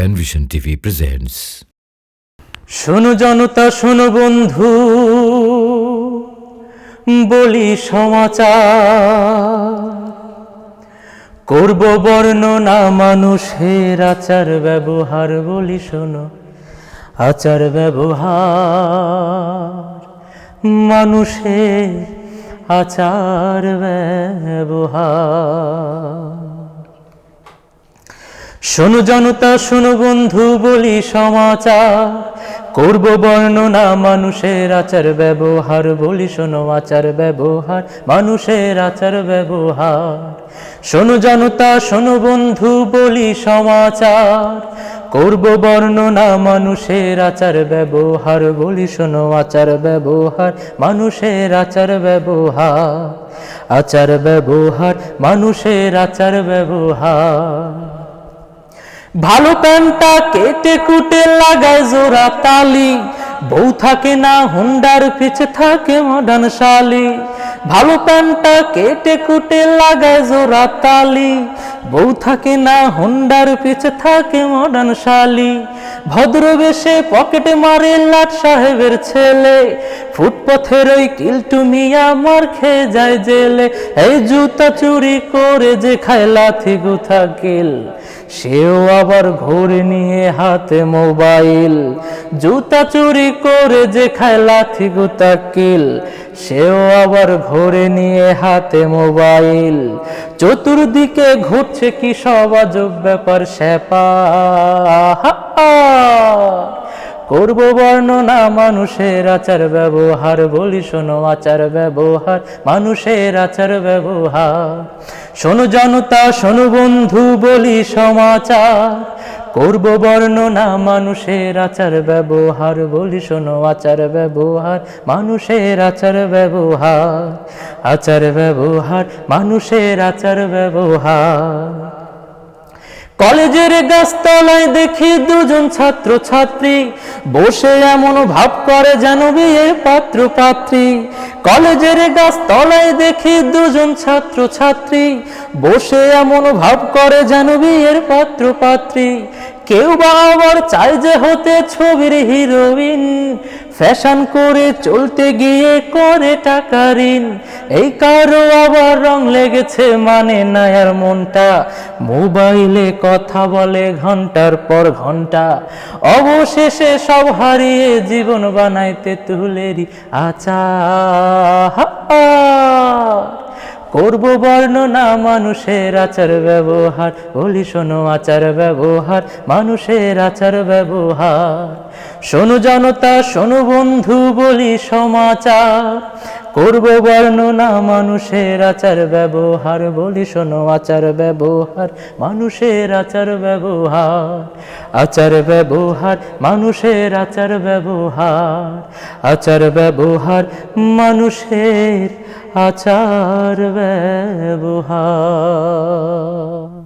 Penvision TV presents. শোনো জনতা, শোনো বন্ধু, বলি সমাচার করব বর্ণনা, মানুষের আচার ব্যবহার, বলি শোনো, আচার ব্যবহার মানুষের আচার ব্যবহার শোনো জনতা, শোনো বন্ধু, বলি সমাচার। করব বর্ণনা, মানুষের আচার, ব্যবহার, বলি শোনো আচার, ব্যবহার, মানুষের আচার, ব্যবহার। শোনো জনতা, শোনো বন্ধু, বলি সমাচার। করব বর্ণনা, মানুষের আচার, ব্যবহার, বলি শোনো আচার, ব্যবহার, মানুষের আচার, ব্যবহার। আচার, ব্যবহার, মানুষের আচার, ব্যবহার। ভালো প্যান্টটা কেটে কুটে লাগায় জোড়া তালি। বউ থাকে না, হুন্ডার পিছে থাকে মডার্ন শালি। ভালো প্যান্টটা কেটে কুটে লাগায় জোড়া তালি। বউ থাকে না, হুন্ডার পিছে থাকে মডার্ন শালি। ভদ্রবেশে পকেটে মারে লাট সাহেবের ছেলে। ফুটপথের ওই কিলটু মিয়া মার খেয়ে যায় জেলে। এই জুতা চুরি করে যে খায় লাথি গুথা কিল। সেও আবার ঘুরে নিয়ে হাতে মোবাইল। জুতা চুরি করে যে খায় লাথি গুতা কিল। সেও আবার ঘুরে নিয়ে হাতে মোবাইল। চতুর্দিকে ঘুরছে কি সব আজব ব্যাপার স্যাপা করব বর্ণনা, মানুষের আচার ব্যবহার, বলি শোনো আচার ব্যবহার, মানুষের আচার ব্যবহার। শোনো জনতা, শোনো বন্ধু, বলি সমাচার। করব বর্ণনা, মানুষের আচার ব্যবহার, বলি শোনো আচার ব্যবহার, মানুষের আচার ব্যবহার। আচার ব্যবহার, মানুষের আচার ব্যবহার। কলেজের গাছতলায় দেখি দুজন ছাত্র ছাত্রী বসে এমন ভাব করে যেন বিয়ে পাত্র পাত্রী কলেজের গাছতলায় দেখি দুজন ছাত্র ছাত্রী বসে এমন ভাব করে যেন বিয়ের পাত্র পাত্রী কেউ বা আবার চায় যে হতে ছবির হিরোইন। ফ্যাশন করে চলতে গিয়ে করে টাকা ঋণ। এই কারও আবার রং লেগেছে মানে নায়ার মনটা। মোবাইলে কথা বলে ঘণ্টার পর ঘণ্টা। অবশেষে সব হারিয়ে জীবন বানাইতে তুলেরি আচা করব বর্ণনা, মানুষের আচার ব্যবহার। বলি শোনো, আচার ব্যবহার, মানুষের আচার ব্যবহার। শোনো জনতা, শোনো বন্ধু, বলি সমাচার। করব বর্ণনা, মানুষের আচার ব্যবহার। বলি শোনো, আচার ব্যবহার, মানুষের আচার ব্যবহার। আচার ব্যবহার, মানুষের আচার ব্যবহার। আচার ব্যবহার, মানুষের আচার ব্যবহার।